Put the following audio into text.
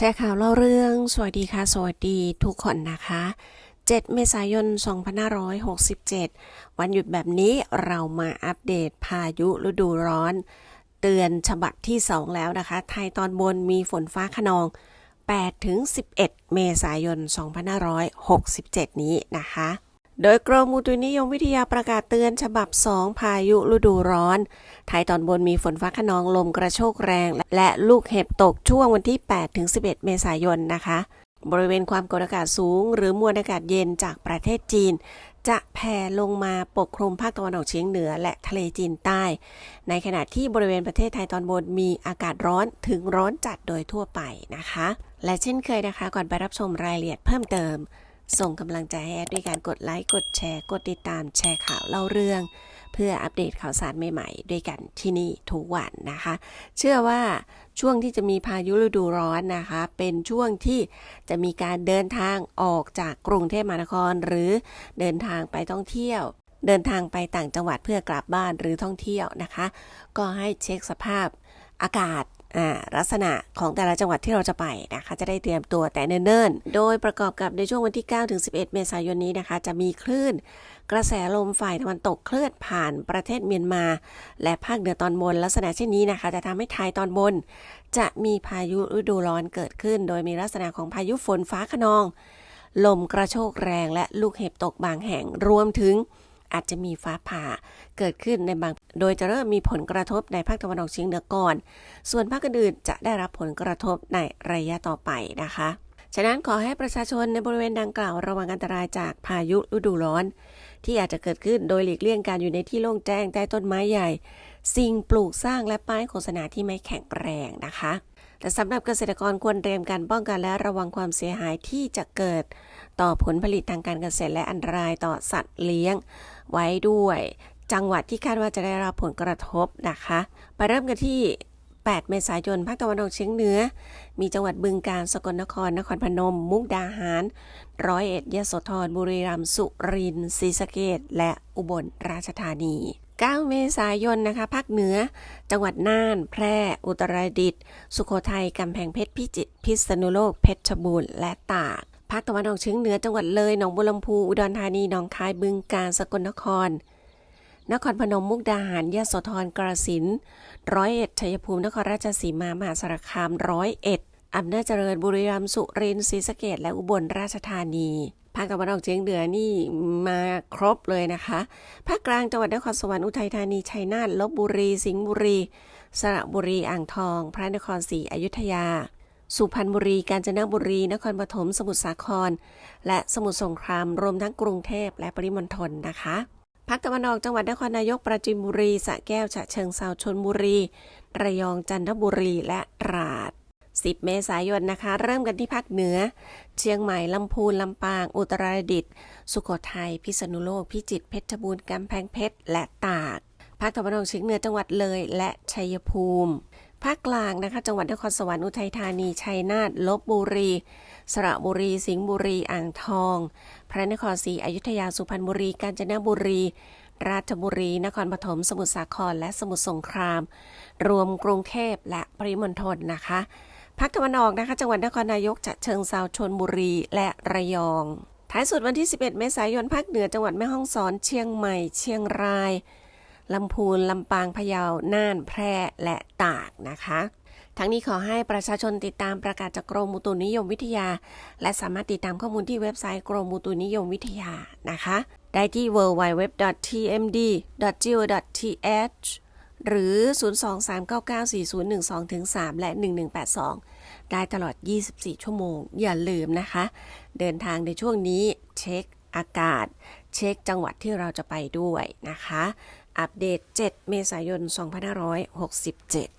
แชร์ข่าวเล่าเรื่อง สวัสดีค่ะ สวัสดีทุกคนนะคะ 7 เมษายน 2567 วันหยุดแบบนี้เรามาอัปเดตพายุฤดูร้อน เตือนฉบับที่ 2 แล้วนะคะ ไทยตอนบนมีฝนฟ้าขนอง 8-11 เมษายน 2567 นี้นะคะ โดยกรมอุตุนิยมวิทยาประกาศเตือนฉบับ 2 พายุฤดูร้อน ไทยตอนบนมีฝนฟ้าขนองลมกระโชกแรง และลูกเห็บตกช่วงวันที่8ถึง11 เมษายนนะคะ บริเวณความกดอากาศสูง หรือมวลอากาศเย็นจากประเทศจีน จะแผ่ลงมาปกคลุมภาคตะวันออกเฉียงเหนือและทะเลจีนใต้ ในขณะที่บริเวณประเทศไทยตอนบนมีอากาศร้อนถึงร้อนจัดโดยทั่วไปนะคะ และเช่นเคยนะคะ ก่อนไปรับชมรายละเอียดเพิ่มเติม ส่งกำลังใจให้แอดด้วยการกดไลค์ กดแชร์ กดติดตามแชร์ข่าวเล่าเรื่อง เพื่ออัปเดตข่าวสารใหม่ๆ ด้วยกันที่นี่ทุกวันนะคะ เชื่อว่าช่วงที่จะมีพายุฤดูร้อนนะคะ เป็นช่วงที่จะมีการเดินทางออกจากกรุงเทพมหานคร หรือเดินทางไปท่องเที่ยวเดินทางไปต่างจังหวัดเพื่อกลับบ้านหรือท่องเที่ยวนะคะ ก็ให้เช็คสภาพอากาศ ลักษณะของแต่ละจังหวัดที่เราจะไปนะคะ จะได้เตรียมตัวแต่เนิ่นๆ โดยประกอบกับในช่วงวันที่ 9 ถึง 11 เมษายนนี้นะคะ จะมีคลื่น กระแสลมฝ่ายตะวันตกเคลื่อนผ่านประเทศเมียนมา และภาคเหนือตอนบน ลักษณะเช่นนี้นะคะ จะทำให้ไทยตอนบน จะมีพายุฤดูร้อนเกิดขึ้น โดยมีลักษณะของพายุฝนฟ้าขนอง ลมกระโชกแรงและลูกเห็บตกบางแห่งรวมถึง อาจจะมีฟ้าผ่าเกิดขึ้นในบาง โดยจะเริ่มมีผลกระทบในภาคตะวันออกเฉียงเหนือก่อน ส่วนภาคอื่นจะได้รับผลกระทบในระยะต่อไปนะคะ ฉะนั้นขอให้ประชาชนในบริเวณดังกล่าวระวังอันตรายจากพายุฤดูร้อน ที่อาจจะเกิดขึ้นโดยหลีกเลี่ยงการอยู่ในที่โล่งแจ้งใต้ต้นไม้ใหญ่ สิ่งปลูกสร้างและป้ายโฆษณาที่ไม่แข็งแรงนะคะแต่สำหรับเกษตรกรควรเตรียมการป้องกันและระวังความเสียหายที่จะเกิด ต่อผลผลิตทางการเกษตรและอันตรายต่อสัตว์เลี้ยง ไว้ด้วย จังหวัดที่คาดว่าจะได้รับผลกระทบนะคะ ไปเริ่มกันที่ 8 เมษายนภาคตะวันออกเฉียงเหนือ มีจังหวัดบึงกาฬสกลนคร นครพนม มุกดาหาร ร้อยเอ็ดยโสธรบุรีรัมย์สุรินทร์ศรีสะเกษและอุบลราชธานี9 เมษายนนะคะภาคเหนือ จังหวัดน่าน แพร่ อุตรดิตถ์สุโขทัยกำแพงเพชรพิจิตรพิษณุโลกเพชรบูรณ์และตาก ภาคตะวันออกเฉียงเหนือจังหวัดเลย หนองบัวลำพู อุดรธานี หนองคาย บึงกาฬ สกลนคร นครพนม มุกดาหาร ยะโสธร กระสินร้อยเอ็ด ชัยภูมิ นครราชสีมา มหาสารคาม ร้อยเอ็ดอำนาจเจริญ บุรีรัมย์ สุรินทร์ ศรีสะเกษและอุบลราชธานีภาคตะวันออกเฉียงเหนือนี่มาครบเลยนะคะ ภาคกลางจังหวัดนครสวรรค์อุทัยธานีชัยนาทลบบุรี สิงห์บุรี สระบุรีอ่างทอง พระนครศรีอยุธยา สุพรรณบุรี กาญจนบุรี นครปฐม สมุทรสาคร และสมุทรสงคราม รวมทั้งกรุงเทพและปริมณฑลนะคะภาคตะวันออกจังหวัดนครนายกปราจีนบุรีสระแก้วฉะเชิงเซาชลบุรี ระยองจันทบุรีและตราด 10 เมษายนนะคะ เริ่มกันที่ภาคเหนือ เชียงใหม่ ลำพูน ลำปาง อุตรดิตถ์สุโขทัย พิษณุโลก พิจิตร เพชรบูรณ์ กำแพงเพชร และตาก ภาคตะวันออกเฉียงเหนือจังหวัดเลย และชัยภูมิ ภาคกลางนะคะ จังหวัดนครสวรรค์อุทัยธานีชัยนาทลบบุรี สระบุรี สิงห์บุรี อ่างทอง พระนครศรีอยุธยาสุพรรณบุรี กาญจนบุรี ราชบุรี นครปฐมสมุทรสาคร และสมุทรสงคราม รวมกรุงเทพและปริมณฑลนะคะภาคตะวันออกนะคะ จังหวัดนครนายกฉะเชิงเซาชลบุรีและระยอง ท้ายสุดวันที่ 11 เมษายนภาคเหนือจังหวัดแม่ฮ่องสอน เชียงใหม่ เชียงราย ลำพูน ลำปาง พะเยา น่าน แพร่ และตากนะคะ ทั้งนี้ขอให้ประชาชนติดตามประกาศจากกรมอุตุนิยมวิทยา และสามารถติดตามข้อมูลที่เว็บไซต์กรมอุตุนิยมวิทยานะคะ ได้ที่ www.tmd.go.th หรือ 023994012-3 และ 1182 ได้ตลอด 24 ชั่วโมง อย่าลืมนะคะ เดินทางในช่วงนี้เช็คอากาศ เช็คจังหวัดที่เราจะไปด้วยนะคะ อัปเดต 7 เมษายน 2567